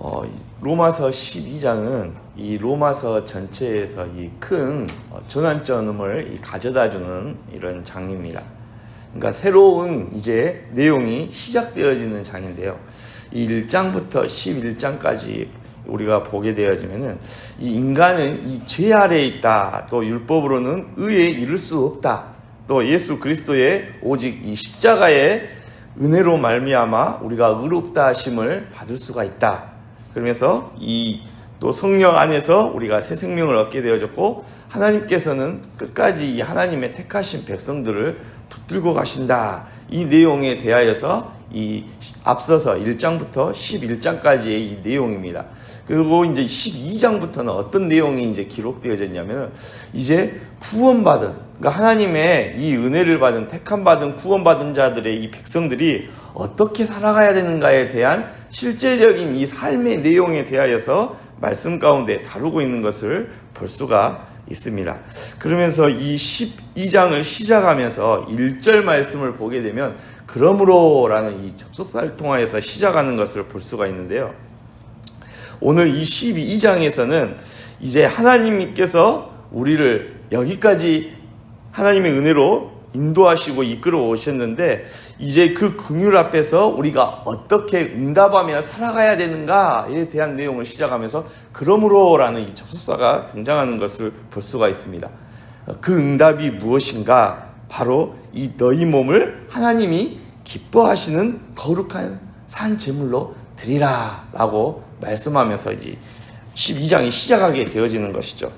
어, 이 로마서 12장은 이 로마서 전체에서 이 큰 전환점을 이 가져다주는 이런 장입니다. 그러니까 새로운 이제 내용이 시작되어지는 장인데요. 이 1장부터 11장까지 우리가 보게 되어지면은 이 인간은 이 죄 아래에 있다. 또 율법으로는 의에 이를 수 없다. 또 예수 그리스도의 오직 이 십자가의 은혜로 말미암아 우리가 의롭다 하심을 받을 수가 있다. 그러면서 이 또 성령 안에서 우리가 새 생명을 얻게 되어졌고 하나님께서는 끝까지 이 하나님의 택하신 백성들을 붙들고 가신다. 이 내용에 대하여서 이 앞서서 1장부터 11장까지의 이 내용입니다. 그리고 이제 12장부터는 어떤 내용이 이제 기록되어졌냐면 이제 구원받은 그러니까 하나님의 이 은혜를 받은 택함 받은 구원받은 자들의 이 백성들이 어떻게 살아가야 되는가에 대한 실제적인 이 삶의 내용에 대하여서 말씀 가운데 다루고 있는 것을 볼 수가 있습니다. 그러면서 이 12장을 시작하면서 1절 말씀을 보게 되면 그러므로라는 이 접속사를 통하여서 시작하는 것을 볼 수가 있는데요. 오늘 이 12장에서는 이제 하나님께서 우리를 여기까지 하나님의 은혜로 인도하시고 이끌어 오셨는데 이제 그 긍휼 앞에서 우리가 어떻게 응답하며 살아가야 되는가에 대한 내용을 시작하면서 그러므로라는 이 접속사가 등장하는 것을 볼 수가 있습니다. 그 응답이 무엇인가? 바로 이 너희 몸을 하나님이 기뻐하시는 거룩한 산 제물로 드리라라고 말씀하면서 이제 12장이 시작하게 되어지는 것이죠.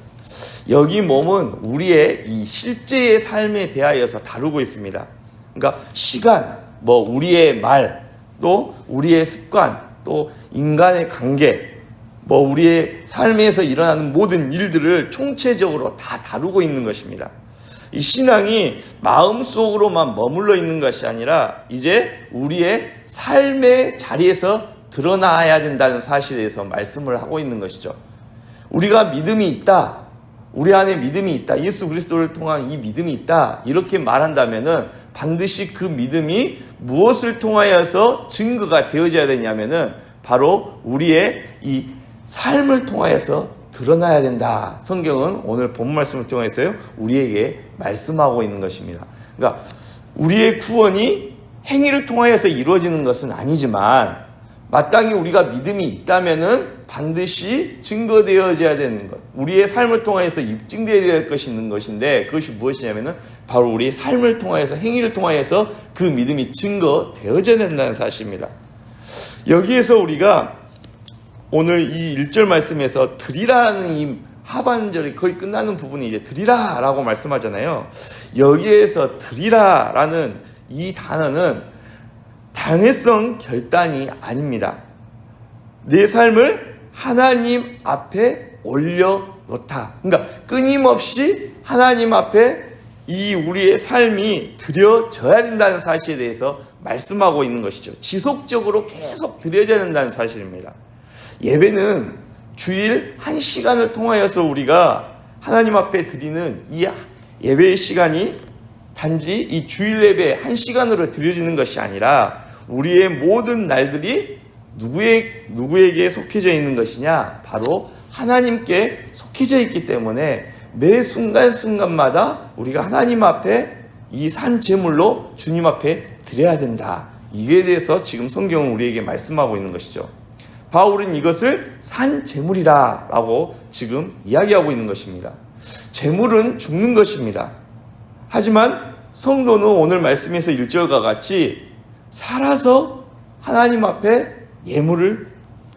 여기 몸은 우리의 이 실제의 삶에 대하여서 다루고 있습니다. 그러니까 시간, 뭐 우리의 말, 또 우리의 습관, 또 인간의 관계, 뭐 우리의 삶에서 일어나는 모든 일들을 총체적으로 다 다루고 있는 것입니다. 이 신앙이 마음속으로만 머물러 있는 것이 아니라 이제 우리의 삶의 자리에서 드러나야 된다는 사실에 대해서 말씀을 하고 있는 것이죠. 우리가 믿음이 있다. 우리 안에 믿음이 있다. 예수 그리스도를 통한 이 믿음이 있다. 이렇게 말한다면은 반드시 그 믿음이 무엇을 통하여서 증거가 되어져야 되냐면은 바로 우리의 이 삶을 통하여서 드러나야 된다. 성경은 오늘 본 말씀을 통해서요. 우리에게 말씀하고 있는 것입니다. 그러니까 우리의 구원이 행위를 통하여서 이루어지는 것은 아니지만 마땅히 우리가 믿음이 있다면은 반드시 증거되어져야 되는 것. 우리의 삶을 통하여서 입증되어야 될 것이 있는 것인데 그것이 무엇이냐면은 바로 우리의 삶을 통하여서 행위를 통하여서 그 믿음이 증거되어져야 된다는 사실입니다. 여기에서 우리가 오늘 이 1절 말씀에서 드리라는 이 하반절이 거의 끝나는 부분이 이제 드리라 라고 말씀하잖아요. 여기에서 드리라 라는 이 단어는 당회성 결단이 아닙니다. 내 삶을 하나님 앞에 올려 놓다. 그러니까 끊임없이 하나님 앞에 이 우리의 삶이 드려져야 된다는 사실에 대해서 말씀하고 있는 것이죠. 지속적으로 계속 드려져야 된다는 사실입니다. 예배는 주일 한 시간을 통하여서 우리가 하나님 앞에 드리는 이 예배의 시간이 단지 이 주일 예배 한 시간으로 드려지는 것이 아니라 우리의 모든 날들이 누구의, 누구에게 속해져 있는 것이냐? 바로 하나님께 속해져 있기 때문에 매 순간순간마다 우리가 하나님 앞에 이 산 제물로 주님 앞에 드려야 된다. 이에 대해서 지금 성경은 우리에게 말씀하고 있는 것이죠. 바울은 이것을 산 제물이라 라고 지금 이야기하고 있는 것입니다. 제물은 죽는 것입니다. 하지만 성도는 오늘 말씀에서 1절과 같이 살아서 하나님 앞에 예물을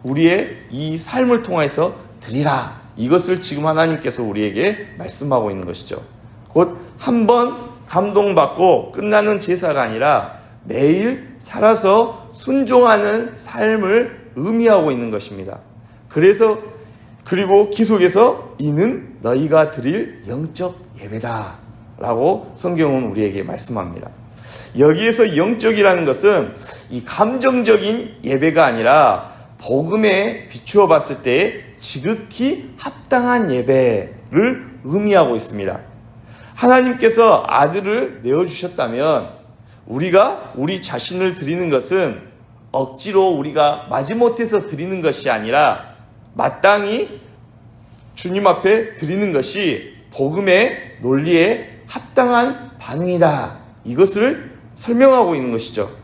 우리의 이 삶을 통해서 드리라. 이것을 지금 하나님께서 우리에게 말씀하고 있는 것이죠. 곧 한 번 감동받고 끝나는 제사가 아니라 매일 살아서 순종하는 삶을 의미하고 있는 것입니다. 그래서 그리고 기속에서 이는 너희가 드릴 영적 예배다. 라고 성경은 우리에게 말씀합니다. 여기에서 영적이라는 것은 이 감정적인 예배가 아니라 복음에 비추어 봤을 때 지극히 합당한 예배를 의미하고 있습니다. 하나님께서 아들을 내어주셨다면 우리가 우리 자신을 드리는 것은 억지로 우리가 마지못해서 드리는 것이 아니라 마땅히 주님 앞에 드리는 것이 복음의 논리에 합당한 반응이다. 이것을 설명하고 있는 것이죠.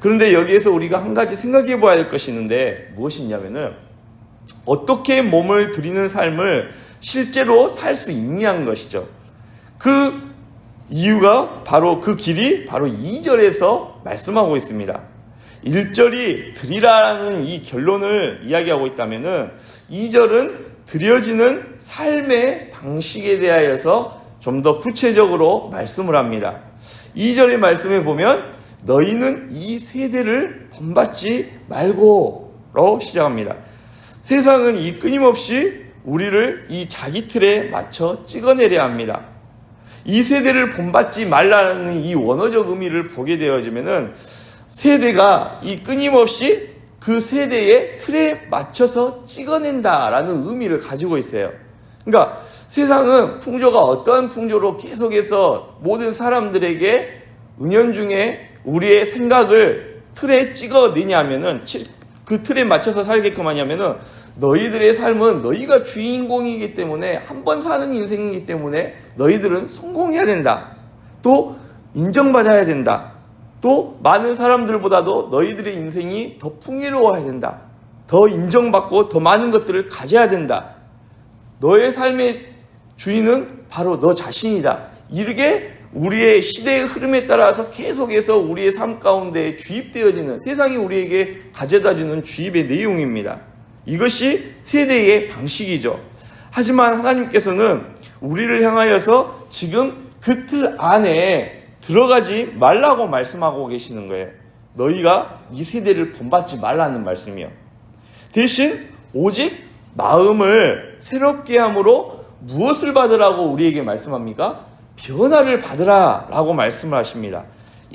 그런데 여기에서 우리가 한 가지 생각해 봐야 될 것이 있는데 무엇이냐면은 어떻게 몸을 드리는 삶을 실제로 살 수 있냐는 것이죠. 그 이유가 바로 그 길이 바로 2절에서 말씀하고 있습니다. 1절이 드리라는 이 결론을 이야기하고 있다면은 2절은 드려지는 삶의 방식에 대하여서 좀 더 구체적으로 말씀을 합니다. 2절의 말씀에 보면 너희는 이 세대를 본받지 말고로 시작합니다. 세상은 이 끊임없이 우리를 이 자기 틀에 맞춰 찍어내려 합니다. 이 세대를 본받지 말라는 이 원어적 의미를 보게 되어지면은 세대가 이 끊임없이 그 세대의 틀에 맞춰서 찍어낸다라는 의미를 가지고 있어요. 그러니까 세상은 풍조가 어떠한 풍조로 계속해서 모든 사람들에게 은연중에 우리의 생각을 틀에 찍어내냐면은 그 틀에 맞춰서 살게끔 하냐면은 너희들의 삶은 너희가 주인공이기 때문에 한 번 사는 인생이기 때문에 너희들은 성공해야 된다. 또 인정받아야 된다. 또 많은 사람들보다도 너희들의 인생이 더 풍요로워야 된다. 더 인정받고 더 많은 것들을 가져야 된다. 너의 삶의 주인은 바로 너 자신이다. 이렇게 우리의 시대의 흐름에 따라서 계속해서 우리의 삶 가운데 주입되어지는 세상이 우리에게 가져다 주는 주입의 내용입니다. 이것이 세대의 방식이죠. 하지만 하나님께서는 우리를 향하여서 지금 그 틀 안에 들어가지 말라고 말씀하고 계시는 거예요. 너희가 이 세대를 본받지 말라는 말씀이요. 대신 오직 마음을 새롭게 함으로 무엇을 받으라고 우리에게 말씀합니까? 변화를 받으라 라고 말씀을 하십니다.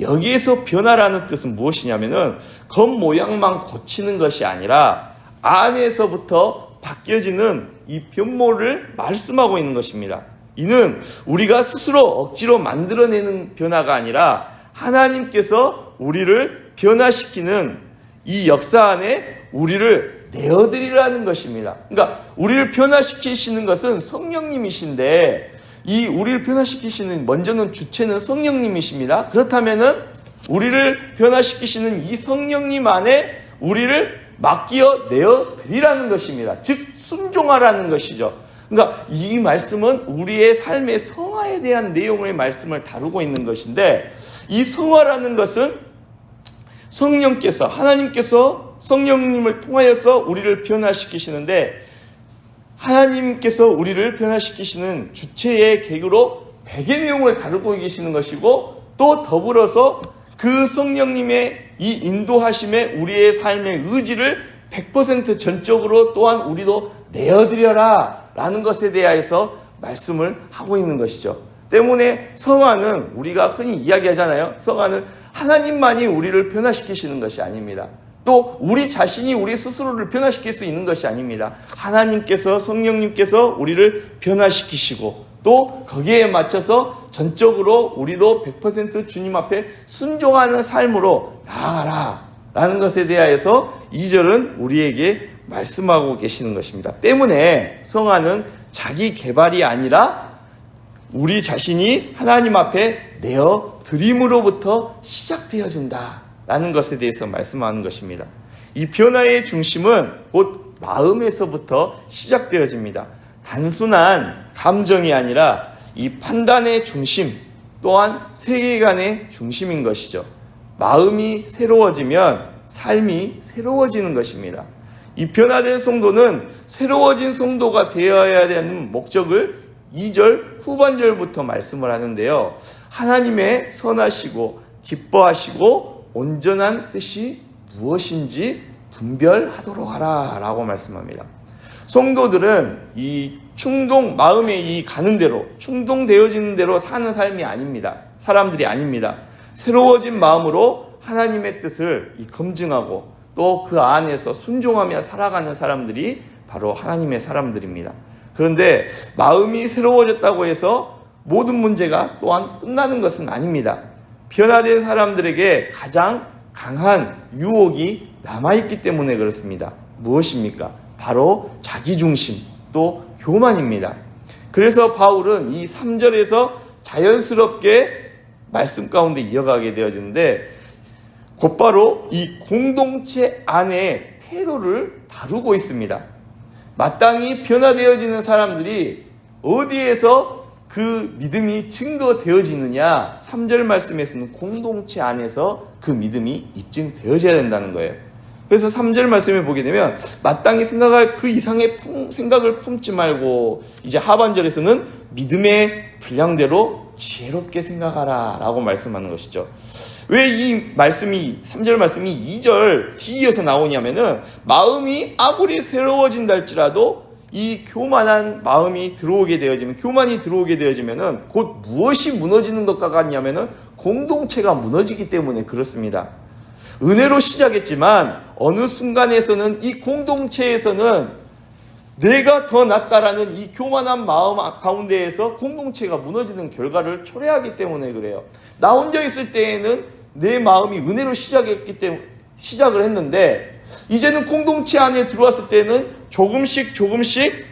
여기에서 변화라는 뜻은 무엇이냐면은 겉 모양만 고치는 것이 아니라 안에서부터 바뀌어지는 이 변모를 말씀하고 있는 것입니다. 이는 우리가 스스로 억지로 만들어내는 변화가 아니라 하나님께서 우리를 변화시키는 이 역사 안에 우리를 내어드리라는 것입니다. 그러니까 우리를 변화시키시는 것은 성령님이신데 이 우리를 변화시키시는 먼저는 주체는 성령님이십니다. 그렇다면은 우리를 변화시키시는 이 성령님 안에 우리를 맡기어 내어 드리라는 것입니다. 즉 순종하라는 것이죠. 그러니까 이 말씀은 우리의 삶의 성화에 대한 내용의 말씀을 다루고 있는 것인데 이 성화라는 것은 성령께서 하나님께서 성령님을 통하여서 우리를 변화시키시는데 하나님께서 우리를 변화시키시는 주체의 계기로 백의 내용을 다루고 계시는 것이고 또 더불어서 그 성령님의 이 인도하심에 우리의 삶의 의지를 100% 전적으로 또한 우리도 내어드려라 라는 것에 대하여서 말씀을 하고 있는 것이죠. 때문에 성화는 우리가 흔히 이야기하잖아요. 성화는 하나님만이 우리를 변화시키시는 것이 아닙니다. 또 우리 자신이 우리 스스로를 변화시킬 수 있는 것이 아닙니다. 하나님께서 성령님께서 우리를 변화시키시고 또 거기에 맞춰서 전적으로 우리도 100% 주님 앞에 순종하는 삶으로 나아가라 라는 것에 대하여서 2절은 우리에게 말씀하고 계시는 것입니다. 때문에 성화는 자기 개발이 아니라 우리 자신이 하나님 앞에 내어 드림으로부터 시작되어진다. 라는 것에 대해서 말씀하는 것입니다. 이 변화의 중심은 곧 마음에서부터 시작되어집니다. 단순한 감정이 아니라 이 판단의 중심 또한 세계관의 중심인 것이죠. 마음이 새로워지면 삶이 새로워지는 것입니다. 이 변화된 성도는 새로워진 성도가 되어야 되는 목적을 2절 후반절부터 말씀을 하는데요. 하나님의 선하시고 기뻐하시고 온전한 뜻이 무엇인지 분별하도록 하라 라고 말씀합니다. 성도들은 이 충동, 마음의 이 가는 대로, 충동되어지는 대로 사는 삶이 아닙니다. 사람들이 아닙니다. 새로워진 마음으로 하나님의 뜻을 검증하고 또 그 안에서 순종하며 살아가는 사람들이 바로 하나님의 사람들입니다. 그런데 마음이 새로워졌다고 해서 모든 문제가 또한 끝나는 것은 아닙니다. 변화된 사람들에게 가장 강한 유혹이 남아있기 때문에 그렇습니다. 무엇입니까? 바로 자기중심, 또 교만입니다. 그래서 바울은 이 3절에서 자연스럽게 말씀 가운데 이어가게 되어지는데 곧바로 이 공동체 안에 태도를 다루고 있습니다. 마땅히 변화되어지는 사람들이 어디에서 그 믿음이 증거되어지느냐? 3절 말씀에서는 공동체 안에서 그 믿음이 입증되어져야 된다는 거예요. 그래서 3절 말씀에 보게 되면 마땅히 생각할 그 이상의 품- 생각을 품지 말고 이제 하반절에서는 믿음의 분량대로 지혜롭게 생각하라 라고 말씀하는 것이죠. 왜 이 말씀이 3절 말씀이 2절 뒤이어서 나오냐면은 마음이 아무리 새로워진다 할지라도 이 교만한 마음이 들어오게 되어지면 교만이 들어오게 되어지면은 곧 무엇이 무너지는 것과 같냐면은 공동체가 무너지기 때문에 그렇습니다. 은혜로 시작했지만 어느 순간에서는 이 공동체에서는 내가 더 낫다라는 이 교만한 마음 가운데에서 공동체가 무너지는 결과를 초래하기 때문에 그래요. 나 혼자 있을 때에는 내 마음이 은혜로 시작했기 때문에 시작을 했는데 이제는 공동체 안에 들어왔을 때는 조금씩 조금씩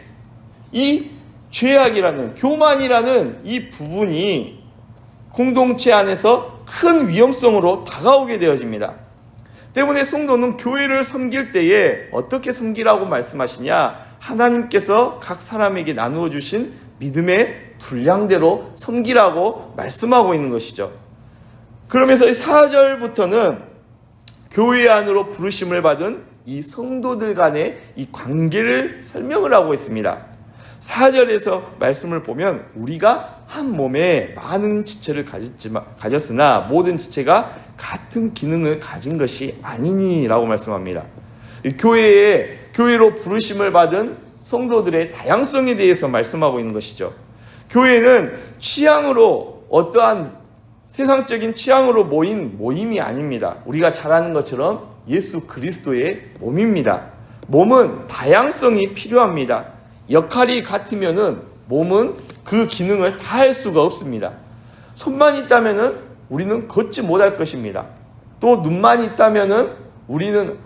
이 죄악이라는 교만이라는 이 부분이 공동체 안에서 큰 위험성으로 다가오게 되어집니다. 때문에 성도는 교회를 섬길 때에 어떻게 섬기라고 말씀하시냐? 하나님께서 각 사람에게 나누어 주신 믿음의 분량대로 섬기라고 말씀하고 있는 것이죠. 그러면서 4절부터는 교회 안으로 부르심을 받은 이 성도들 간의 이 관계를 설명을 하고 있습니다. 4절에서 말씀을 보면 우리가 한 몸에 많은 지체를 가졌지만, 가졌으나 모든 지체가 같은 기능을 가진 것이 아니니라고 말씀합니다. 이 교회에 교회로 부르심을 받은 성도들의 다양성에 대해서 말씀하고 있는 것이죠. 교회는 취향으로 어떠한 세상적인 취향으로 모인 모임이 아닙니다. 우리가 잘 아는 것처럼 예수 그리스도의 몸입니다. 몸은 다양성이 필요합니다. 역할이 같으면은 몸은 그 기능을 다 할 수가 없습니다. 손만 있다면은 우리는 걷지 못할 것입니다. 또 눈만 있다면은 우리는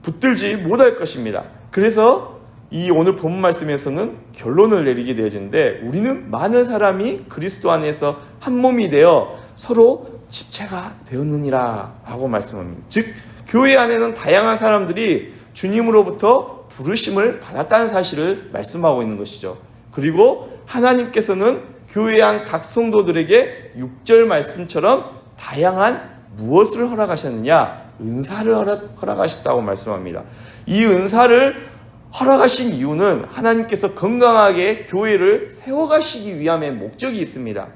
붙들지 못할 것입니다. 그래서 이 오늘 본 말씀에서는 결론을 내리게 되어지는데 우리는 많은 사람이 그리스도 안에서 한 몸이 되어 서로 지체가 되었느니라 하고 말씀합니다. 즉 교회 안에는 다양한 사람들이 주님으로부터 부르심을 받았다는 사실을 말씀하고 있는 것이죠. 그리고 하나님께서는 교회 안 각 성도들에게 6절 말씀처럼 다양한 무엇을 허락하셨느냐? 은사를 허락, 허락하셨다고 말씀합니다. 이 은사를 허락하신 이유는 하나님께서 건강하게 교회를 세워가시기 위함의 목적이 있습니다.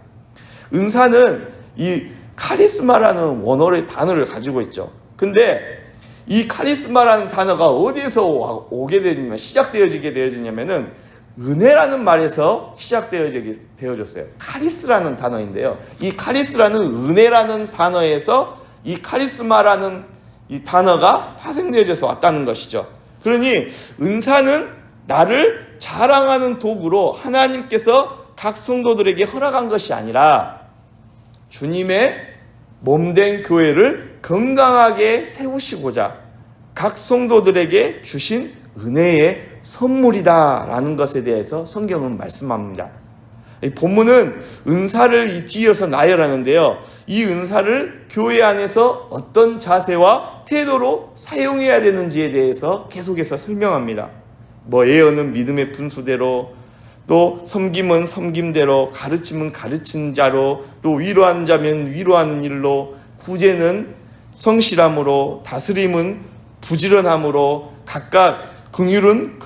은사는 이 카리스마라는 원어의 단어를 가지고 있죠. 근데 이 카리스마라는 단어가 어디에서 오게 되냐면 시작되어지게 되어지냐면은 은혜라는 말에서 시작되어졌어요. 카리스라는 단어인데요. 이 카리스라는 은혜라는 단어에서 이 카리스마라는 이 단어가 파생되어져서 왔다는 것이죠. 그러니 은사는 나를 자랑하는 도구로 하나님께서 각 성도들에게 허락한 것이 아니라 주님의 몸된 교회를 건강하게 세우시고자 각 성도들에게 주신 은혜의 선물이다라는 것에 대해서 성경은 말씀합니다. 이 본문은 은사를 이 뒤어서 나열하는데요. 이 은사를 교회 안에서 어떤 자세와 태도로 사용해야 되는지에 대해서 계속해서 설명합니다. 뭐 예언은 믿음의 분수대로 또 섬김은 섬김대로 가르침은 가르친 자로 또 위로하는 자면 위로하는 일로 구제는 성실함으로 다스림은 부지런함으로 각각 긍휼은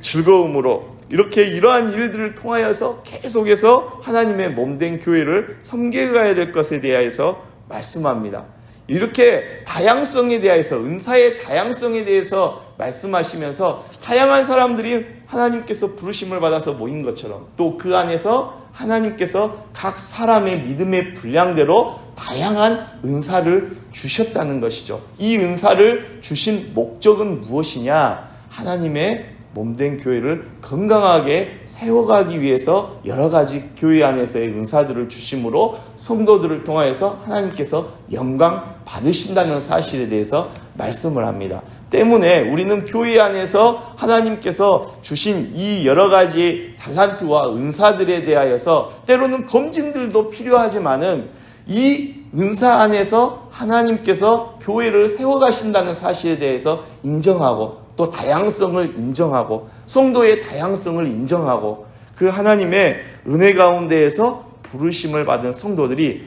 즐거움으로 이렇게 이러한 일들을 통하여서 계속해서 하나님의 몸된 교회를 섬겨가야 될 것에 대하여서 말씀합니다. 이렇게 다양성에 대해서 은사의 다양성에 대해서 말씀하시면서 다양한 사람들이 하나님께서 부르심을 받아서 모인 것처럼 또 그 안에서 하나님께서 각 사람의 믿음의 분량대로 다양한 은사를 주셨다는 것이죠. 이 은사를 주신 목적은 무엇이냐? 하나님의 몸된 교회를 건강하게 세워가기 위해서 여러 가지 교회 안에서의 은사들을 주심으로 성도들을 통하여서 하나님께서 영광 받으신다는 사실에 대해서 말씀을 합니다. 때문에 우리는 교회 안에서 하나님께서 주신 이 여러 가지 달란트와 은사들에 대하여서 때로는 검증들도 필요하지만은 이 은사 안에서 하나님께서 교회를 세워가신다는 사실에 대해서 인정하고 또 다양성을 인정하고 성도의 다양성을 인정하고 그 하나님의 은혜 가운데에서 부르심을 받은 성도들이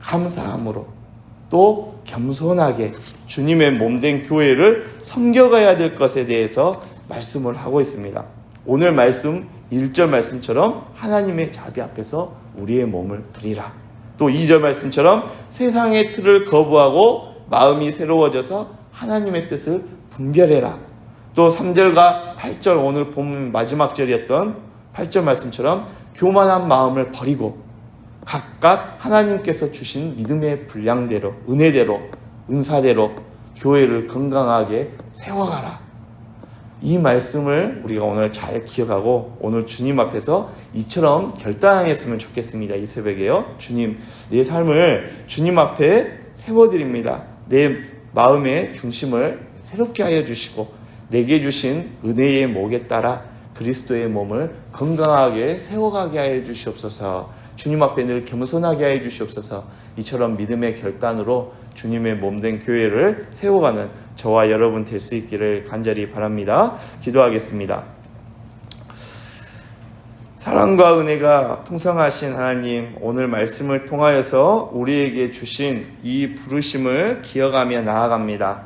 감사함으로 또 겸손하게 주님의 몸된 교회를 섬겨가야 될 것에 대해서 말씀을 하고 있습니다. 오늘 말씀 1절 말씀처럼 하나님의 자비 앞에서 우리의 몸을 드리라. 또 2절 말씀처럼 세상의 틀을 거부하고 마음이 새로워져서 하나님의 뜻을 분별해라. 또 3절과 8절 오늘 본 마지막 절이었던 8절 말씀처럼 교만한 마음을 버리고 각각 하나님께서 주신 믿음의 분량대로 은혜대로 은사대로 교회를 건강하게 세워가라. 이 말씀을 우리가 오늘 잘 기억하고 오늘 주님 앞에서 이처럼 결단했으면 좋겠습니다. 이 새벽에요. 주님, 내 삶을 주님 앞에 세워드립니다. 내 마음의 중심을 새롭게 하여 주시고 내게 주신 은혜의 목에 따라 그리스도의 몸을 건강하게 세워가게 하여 주시옵소서. 주님 앞에 늘 겸손하게 하여 주시옵소서. 이처럼 믿음의 결단으로 주님의 몸된 교회를 세워가는 저와 여러분 될 수 있기를 간절히 바랍니다. 기도하겠습니다. 사랑과 은혜가 풍성하신 하나님, 오늘 말씀을 통하여서 우리에게 주신 이 부르심을 기억하며 나아갑니다.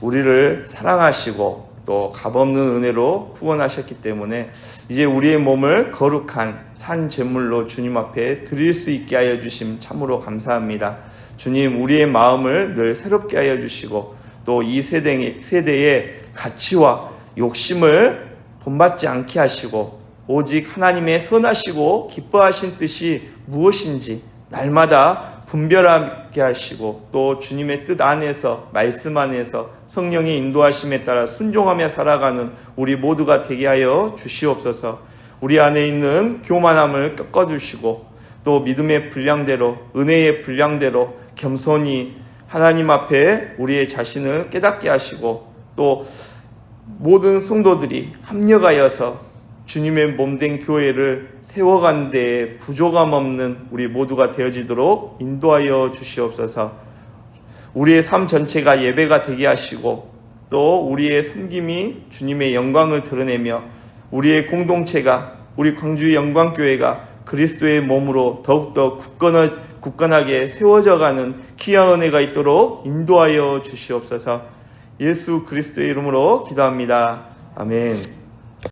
우리를 사랑하시고 또 값없는 은혜로 후원하셨기 때문에 이제 우리의 몸을 거룩한 산 제물로 주님 앞에 드릴 수 있게 하여 주심 참으로 감사합니다. 주님, 우리의 마음을 늘 새롭게 하여 주시고 또 이 세대, 세대의 가치와 욕심을 본받지 않게 하시고 오직 하나님의 선하시고 기뻐하신 뜻이 무엇인지 날마다 분별하게 하시고 또 주님의 뜻 안에서 말씀 안에서 성령의 인도하심에 따라 순종하며 살아가는 우리 모두가 되게 하여 주시옵소서. 우리 안에 있는 교만함을 꺾어 주시고 또 믿음의 분량대로 은혜의 분량대로 겸손히 하나님 앞에 우리의 자신을 깨닫게 하시고 또 모든 성도들이 합력하여서 주님의 몸된 교회를 세워간 데에 부족함 없는 우리 모두가 되어지도록 인도하여 주시옵소서. 우리의 삶 전체가 예배가 되게 하시고 또 우리의 섬김이 주님의 영광을 드러내며 우리의 공동체가 우리 광주 영광교회가 그리스도의 몸으로 더욱더 굳건하, 굳건하게 세워져 가는 귀한 은혜가 있도록 인도하여 주시옵소서. 예수 그리스도의 이름으로 기도합니다. 아멘.